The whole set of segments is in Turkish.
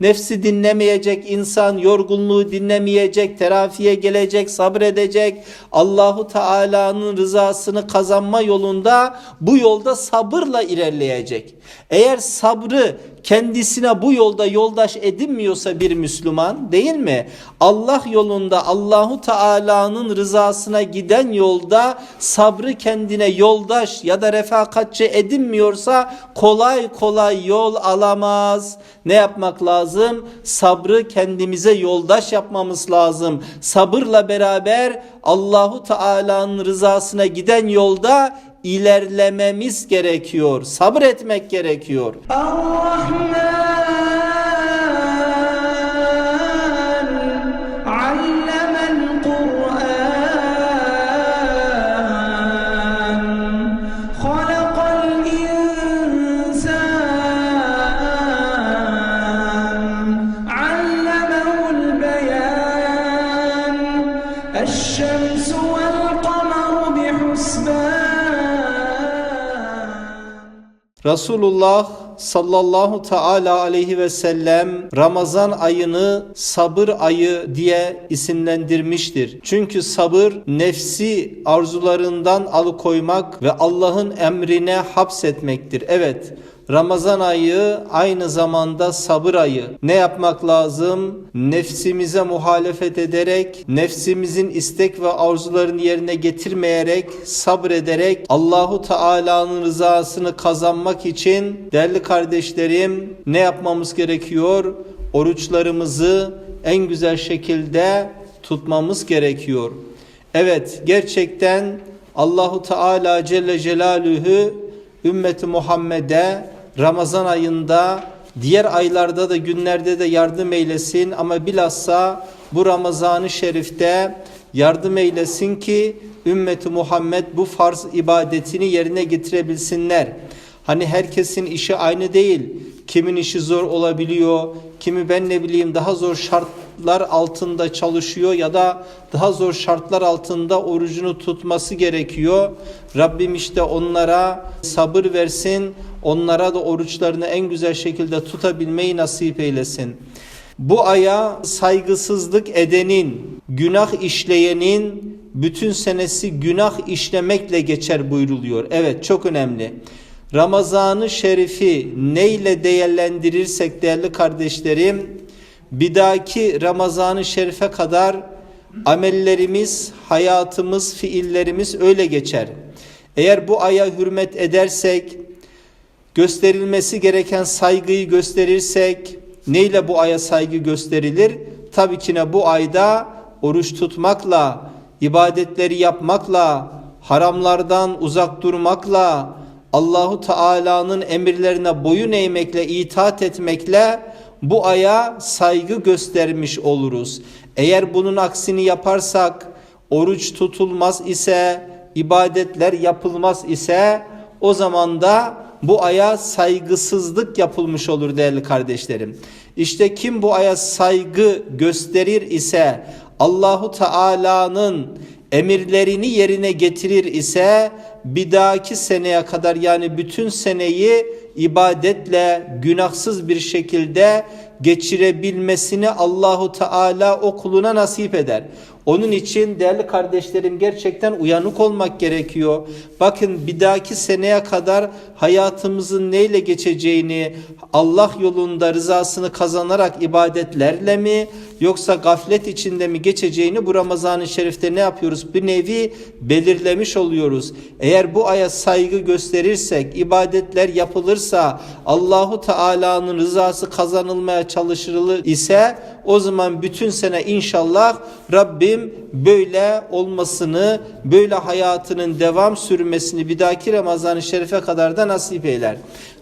Nefsi dinlemeyecek insan, yorgunluğu dinlemeyecek, terafiye gelecek, sabredecek. Allahu Teala'nın rızasını kazanma yolunda bu yolda sabırla ilerleyecek. Eğer sabrı kendisine bu yolda yoldaş edinmiyorsa bir Müslüman değil mi? Allah yolunda Allahu Teala'nın rızasına giden yolda sabrı kendine yoldaş ya da refakatçi edinmiyorsa kolay kolay yol alamaz. Ne yapmak lazım? Sabrı kendimize yoldaş yapmamız lazım. Sabırla beraber Allahu Teala'nın rızasına giden yolda ilerlememiz gerekiyor. Sabretmek gerekiyor. Allah'ım Resulullah sallallahu teala aleyhi ve sellem Ramazan ayını sabır ayı diye isimlendirmiştir. Çünkü sabır nefsi arzularından alıkoymak ve Allah'ın emrine hapsetmektir. Evet Ramazan ayı aynı zamanda sabır ayı. Ne yapmak lazım? Nefsimize muhalefet ederek, nefsimizin istek ve arzularını yerine getirmeyerek, sabrederek Allahu Teala'nın rızasını kazanmak için değerli kardeşlerim ne yapmamız gerekiyor? Oruçlarımızı en güzel şekilde tutmamız gerekiyor. Evet, gerçekten Allahu Teala Celle Celaluhu ümmeti Muhammed'e Ramazan ayında diğer aylarda da günlerde de yardım eylesin ama bilhassa bu Ramazan-ı Şerif'te yardım eylesin ki ümmeti Muhammed bu farz ibadetini yerine getirebilsinler. Hani herkesin işi aynı değil. Kimin işi zor olabiliyor, kimi ben ne bileyim daha zor şartlar altında çalışıyor ya da daha zor şartlar altında orucunu tutması gerekiyor. Rabbim işte onlara sabır versin, onlara da oruçlarını en güzel şekilde tutabilmeyi nasip eylesin. Bu aya saygısızlık edenin, günah işleyenin bütün senesi günah işlemekle geçer buyruluyor. Evet çok önemli. Ramazanı şerifi neyle değerlendirirsek değerli kardeşlerim bir dahaki Ramazanı şerife kadar amellerimiz, hayatımız, fiillerimiz öyle geçer. Eğer bu aya hürmet edersek, gösterilmesi gereken saygıyı gösterirsek, neyle bu aya saygı gösterilir? Tabii ki ne bu ayda oruç tutmakla, ibadetleri yapmakla, haramlardan uzak durmakla, Allahu Teala'nın emirlerine boyun eğmekle, itaat etmekle bu aya saygı göstermiş oluruz. Eğer bunun aksini yaparsak, oruç tutulmaz ise, ibadetler yapılmaz ise o zaman da bu aya saygısızlık yapılmış olur değerli kardeşlerim. İşte kim bu aya saygı gösterir ise Allahu Teala'nın emirlerini yerine getirir ise bir dahaki seneye kadar yani bütün seneyi ibadetle günahsız bir şekilde geçirebilmesini Allahu Teala o kuluna nasip eder. Onun için değerli kardeşlerim gerçekten uyanık olmak gerekiyor. Bakın bir dahaki seneye kadar hayatımızın neyle geçeceğini Allah yolunda rızasını kazanarak ibadetlerle mi yoksa gaflet içinde mi geçeceğini bu Ramazan-ı Şerif'te ne yapıyoruz? Bir nevi belirlemiş oluyoruz. Eğer bu aya saygı gösterirsek, ibadetler yapılırsa, Allahu Teala'nın rızası kazanılmaya çalışılır ise o zaman bütün sene inşallah Rabbim böyle olmasını, böyle hayatının devam sürmesini bir dahaki Ramazan-ı Şerif'e kadar da nasip eyler.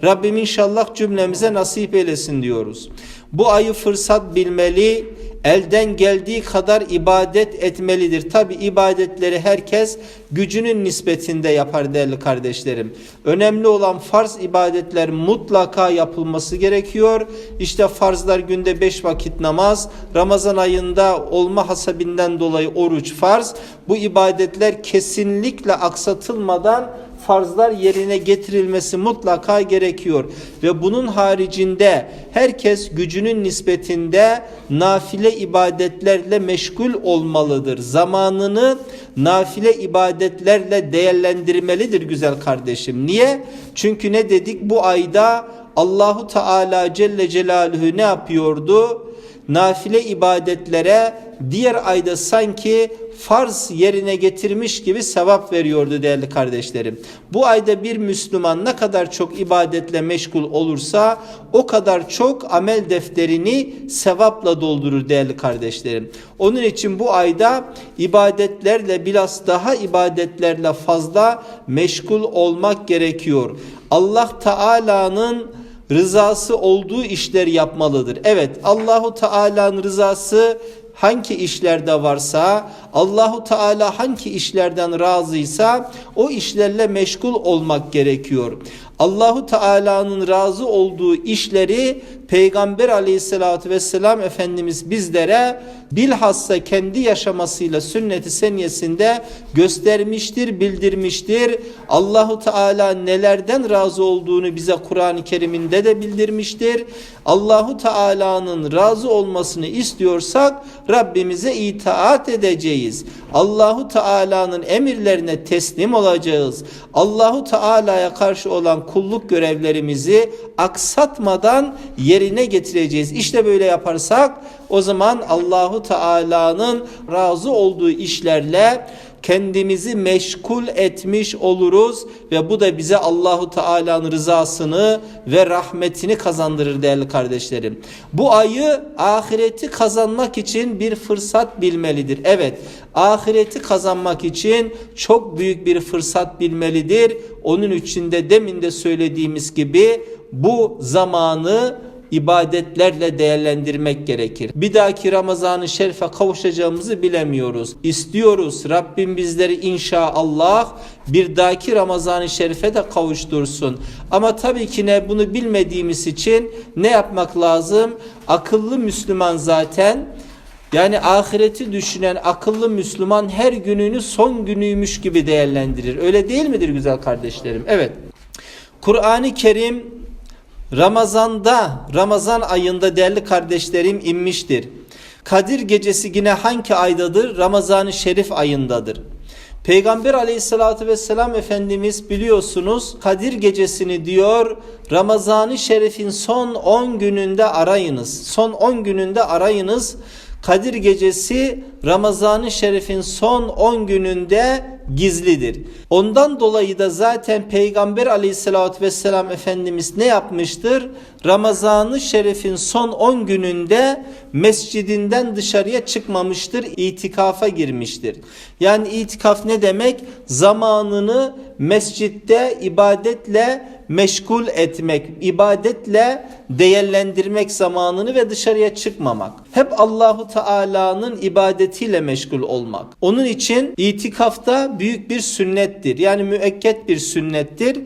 Rabbim inşallah cümlemize nasip eylesin diyoruz. Bu ayı fırsat bilmeli, elden geldiği kadar ibadet etmelidir. Tabi ibadetleri herkes gücünün nispetinde yapar değerli kardeşlerim. Önemli olan farz ibadetler mutlaka yapılması gerekiyor. İşte farzlar günde beş vakit namaz, Ramazan ayında olma hasabinden dolayı oruç farz. Bu ibadetler kesinlikle aksatılmadan farzlar yerine getirilmesi mutlaka gerekiyor. Ve bunun haricinde herkes gücünün nispetinde nafile ibadetlerle meşgul olmalıdır. Zamanını nafile ibadetlerle değerlendirmelidir güzel kardeşim. Niye? Çünkü ne dedik? Bu ayda Allahu Teala Celle Celaluhu ne yapıyordu? Nafile ibadetlere diğer ayda sanki farz yerine getirmiş gibi sevap veriyordu değerli kardeşlerim. Bu ayda bir Müslüman ne kadar çok ibadetle meşgul olursa o kadar çok amel defterini sevapla doldurur değerli kardeşlerim. Onun için bu ayda ibadetlerle biraz daha ibadetlerle fazla meşgul olmak gerekiyor. Allah Teala'nın rızası olduğu işleri yapmalıdır. Evet Allahu Teala'nın rızası hangi işlerde varsa Allahu Teala hangi işlerden razıysa o işlerle meşgul olmak gerekiyor. Allahu Teala'nın razı olduğu işleri Peygamber Aleyhisselatü Vesselam Efendimiz bizlere bilhassa kendi yaşamasıyla sünneti seniyesinde göstermiştir, bildirmiştir. Allahu Teala nelerden razı olduğunu bize Kur'an-ı Kerim'inde de bildirmiştir. Allahu Teala'nın razı olmasını istiyorsak Rabbimize itaat edeceğiz. Allahu Teala'nın emirlerine teslim olacağız. Allahu Teala'ya karşı olan kulluk görevlerimizi aksatmadan yerine getireceğiz. İşte böyle yaparsak o zaman Allahu Teala'nın razı olduğu işlerle kendimizi meşgul etmiş oluruz ve bu da bize Allahu Teala'nın rızasını ve rahmetini kazandırır değerli kardeşlerim. Bu ayı ahireti kazanmak için bir fırsat bilmelidir. Evet, ahireti kazanmak için çok büyük bir fırsat bilmelidir. Onun için de demin de söylediğimiz gibi bu zamanı ibadetlerle değerlendirmek gerekir. Bir dahaki Ramazan-ı kavuşacağımızı bilemiyoruz. İstiyoruz Rabbim bizleri inşallah bir dahaki Ramazan-ı Şerif'e de kavuştursun. Ama tabii ki ne bunu bilmediğimiz için ne yapmak lazım? Akıllı Müslüman zaten yani ahireti düşünen akıllı Müslüman her gününü son günüymüş gibi değerlendirir. Öyle değil midir güzel kardeşlerim? Evet. Kur'an-ı Kerim Ramazanda, Ramazan ayında değerli kardeşlerim inmiştir. Kadir gecesi yine hangi aydadır? Ramazan-ı Şerif ayındadır. Peygamber aleyhissalatü vesselam Efendimiz biliyorsunuz Kadir gecesini diyor Ramazan-ı Şerif'in son 10 gününde arayınız. Son 10 gününde arayınız. Kadir gecesi Ramazan-ı Şerif'in son 10 gününde gizlidir. Ondan dolayı da zaten Peygamber aleyhissalatü vesselam Efendimiz ne yapmıştır? Ramazan-ı Şerif'in son 10 gününde mescidinden dışarıya çıkmamıştır, itikafa girmiştir. Yani itikaf ne demek? Zamanını mescitte ibadetle meşgul etmek, ibadetle değerlendirmek zamanını ve dışarıya çıkmamak. Hep Allahu Teala'nın ibadetiyle meşgul olmak. Onun için itikafta büyük bir sünnettir. Yani müekket bir sünnettir.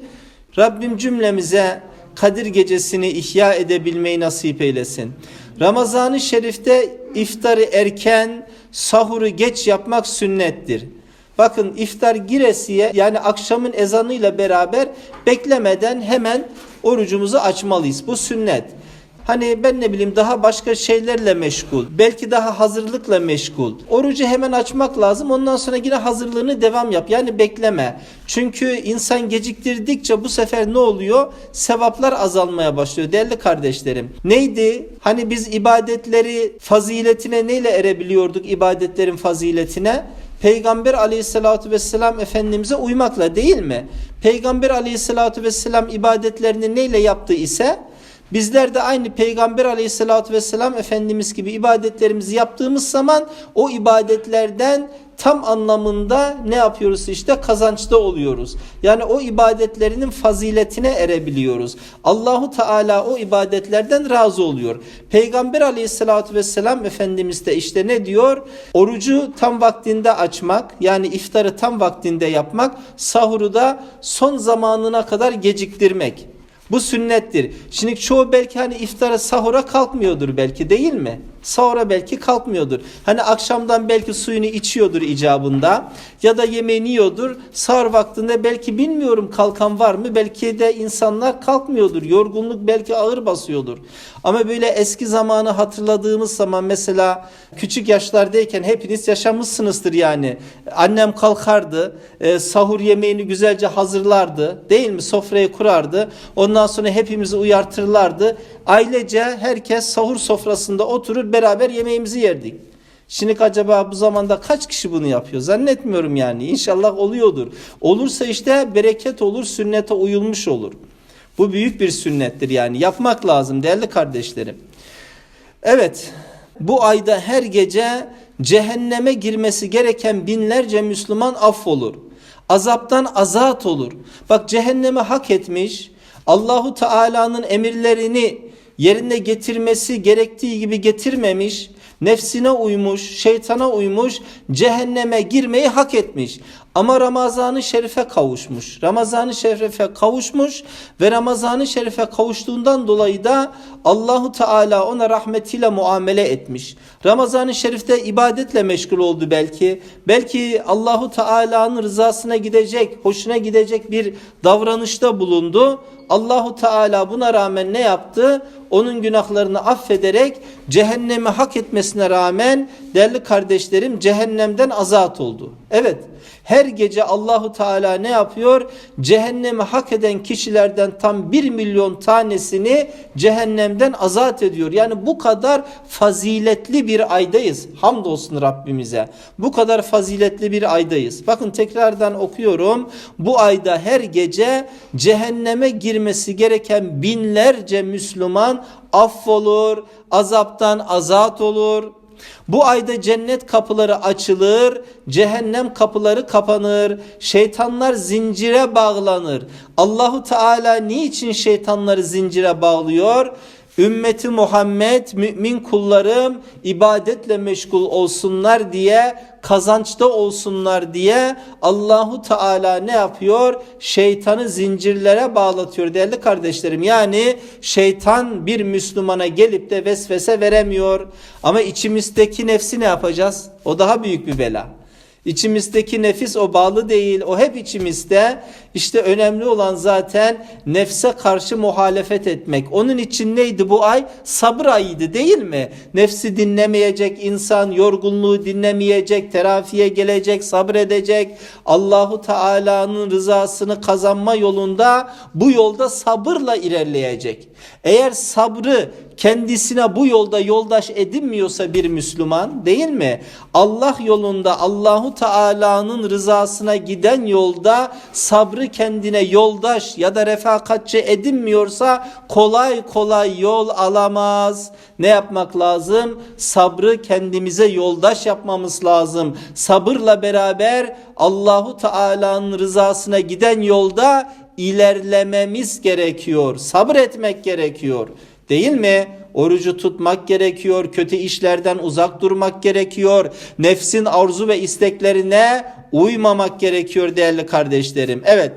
Rabbim cümlemize Kadir gecesini ihya edebilmeyi nasip eylesin. Ramazan-ı Şerif'te iftarı erken, sahuru geç yapmak sünnettir. Bakın iftar giresiye yani akşamın ezanıyla beraber beklemeden hemen orucumuzu açmalıyız. Bu sünnet. Hani ben ne bileyim daha başka şeylerle meşgul. Belki daha hazırlıkla meşgul. Orucu hemen açmak lazım. Ondan sonra yine hazırlığını devam yap. Yani bekleme. Çünkü insan geciktirdikçe bu sefer ne oluyor? Sevaplar azalmaya başlıyor değerli kardeşlerim. Neydi? Hani biz ibadetleri faziletine neyle erebiliyorduk ibadetlerin faziletine? Peygamber aleyhissalatü vesselam Efendimiz'e uymakla değil mi? Peygamber aleyhissalatü vesselam ibadetlerini neyle yaptı ise bizler de aynı Peygamber aleyhissalatü vesselam Efendimiz gibi ibadetlerimizi yaptığımız zaman o ibadetlerden tam anlamında ne yapıyoruz işte kazançta oluyoruz. Yani o ibadetlerinin faziletine erebiliyoruz. Allahu Teala o ibadetlerden razı oluyor. Peygamber aleyhissalatü vesselam Efendimiz de işte ne diyor? Orucu tam vaktinde açmak yani iftarı tam vaktinde yapmak sahuru da son zamanına kadar geciktirmek. Bu sünnettir. Şimdi çoğu belki hani iftara sahura kalkmıyordur belki değil mi? Sahura belki kalkmıyordur. Hani akşamdan belki suyunu içiyordur icabında ya da yemeğini yiyordur. Sahur vaktinde belki bilmiyorum kalkan var mı? Belki de insanlar kalkmıyordur. Yorgunluk belki ağır basıyordur. Ama böyle eski zamanı hatırladığımız zaman mesela küçük yaşlardayken hepiniz yaşamışsınızdır yani. Annem kalkardı, e, sahur yemeğini güzelce hazırlardı, değil mi? Sofrayı kurardı. Ondan sonra hepimizi uyartırlardı. Ailece herkes sahur sofrasında oturur beraber yemeğimizi yerdik. Şimdi acaba bu zamanda kaç kişi bunu yapıyor? Zannetmiyorum yani. İnşallah oluyordur. Olursa işte bereket olur, sünnete uyulmuş olur. Bu büyük bir sünnettir yani. Yapmak lazım değerli kardeşlerim. Evet, bu ayda her gece cehenneme girmesi gereken binlerce Müslüman affolur. Azaptan azat olur. Bak cehenneme hak etmiş, Allahu Teala'nın emirlerini yerine getirmesi gerektiği gibi getirmemiş, nefsine uymuş, şeytana uymuş, cehenneme girmeyi hak etmiş. Ama Ramazan-ı Şerif'e kavuşmuş. Ramazan-ı Şerif'e kavuşmuş ve Ramazan-ı Şerif'e kavuştuğundan dolayı da Allahu Teala ona rahmetiyle muamele etmiş. Ramazan-ı Şerif'te ibadetle meşgul oldu belki. Belki Allahu Teala'nın rızasına gidecek, hoşuna gidecek bir davranışta bulundu. Allahu Teala buna rağmen ne yaptı? Onun günahlarını affederek cehennemi hak etmesine rağmen değerli kardeşlerim cehennemden azat oldu. Evet. Her gece Allahu Teala ne yapıyor? Cehennemi hak eden kişilerden tam bir milyon tanesini cehennemden azat ediyor. Yani bu kadar faziletli bir aydayız. Hamdolsun Rabbimize. Bu kadar faziletli bir aydayız. Bakın tekrardan okuyorum. Bu ayda her gece cehenneme girmesi gereken binlerce Müslüman affolur, azaptan azat olur. Bu ayda cennet kapıları açılır, cehennem kapıları kapanır, şeytanlar zincire bağlanır. Allahu Teala niçin şeytanları zincire bağlıyor? Ümmeti Muhammed mümin kullarım ibadetle meşgul olsunlar diye kazançta olsunlar diye Allahu Teala ne yapıyor? Şeytanı zincirlere bağlatıyor değerli kardeşlerim. Yani şeytan bir Müslümana gelip de vesvese veremiyor. Ama içimizdeki nefsi ne yapacağız? O daha büyük bir bela. İçimizdeki nefis o bağlı değil. O hep içimizde. İşte önemli olan zaten nefse karşı muhalefet etmek. Onun için neydi bu ay? Sabır ayıydı değil mi? Nefsi dinlemeyecek insan, yorgunluğu dinlemeyecek, terafiye gelecek, sabredecek. Allahu Teala'nın rızasını kazanma yolunda bu yolda sabırla ilerleyecek. Eğer sabrı kendisine bu yolda yoldaş edinmiyorsa bir Müslüman değil mi? Allah yolunda Allahu Teala'nın rızasına giden yolda sabrı kendine yoldaş ya da refakatçi edinmiyorsa kolay kolay yol alamaz. Ne yapmak lazım? Sabrı kendimize yoldaş yapmamız lazım. Sabırla beraber Allahu Teala'nın rızasına giden yolda ilerlememiz gerekiyor. Sabır etmek gerekiyor. Değil mi? Orucu tutmak gerekiyor, kötü işlerden uzak durmak gerekiyor, nefsin arzu ve isteklerine uymamak gerekiyor değerli kardeşlerim. Evet.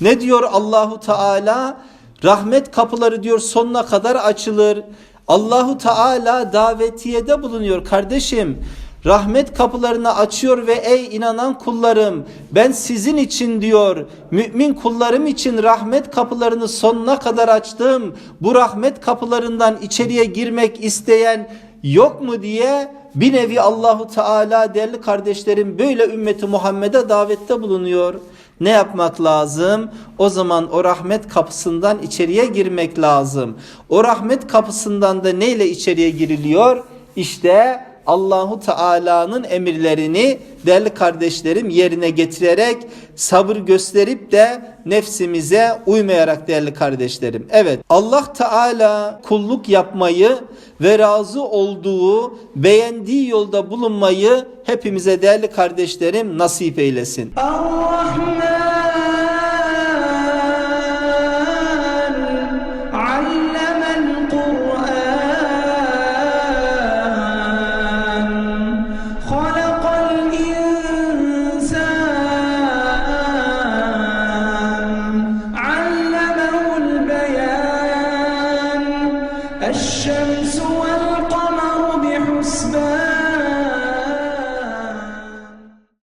Ne diyor Allahu Teala? Rahmet kapıları diyor sonuna kadar açılır. Allahu Teala davetiyede bulunuyor kardeşim. Rahmet kapılarını açıyor ve ey inanan kullarım ben sizin için diyor mümin kullarım için rahmet kapılarını sonuna kadar açtım. Bu rahmet kapılarından içeriye girmek isteyen yok mu diye bir nevi Allahu Teala değerli kardeşlerim böyle ümmeti Muhammed'e davette bulunuyor. Ne yapmak lazım? O zaman o rahmet kapısından içeriye girmek lazım. O rahmet kapısından da neyle içeriye giriliyor? İşte Allahu Teala'nın emirlerini değerli kardeşlerim yerine getirerek sabır gösterip de nefsimize uymayarak değerli kardeşlerim. Evet Allah Teala kulluk yapmayı ve razı olduğu beğendiği yolda bulunmayı hepimize değerli kardeşlerim nasip eylesin. Allah'ım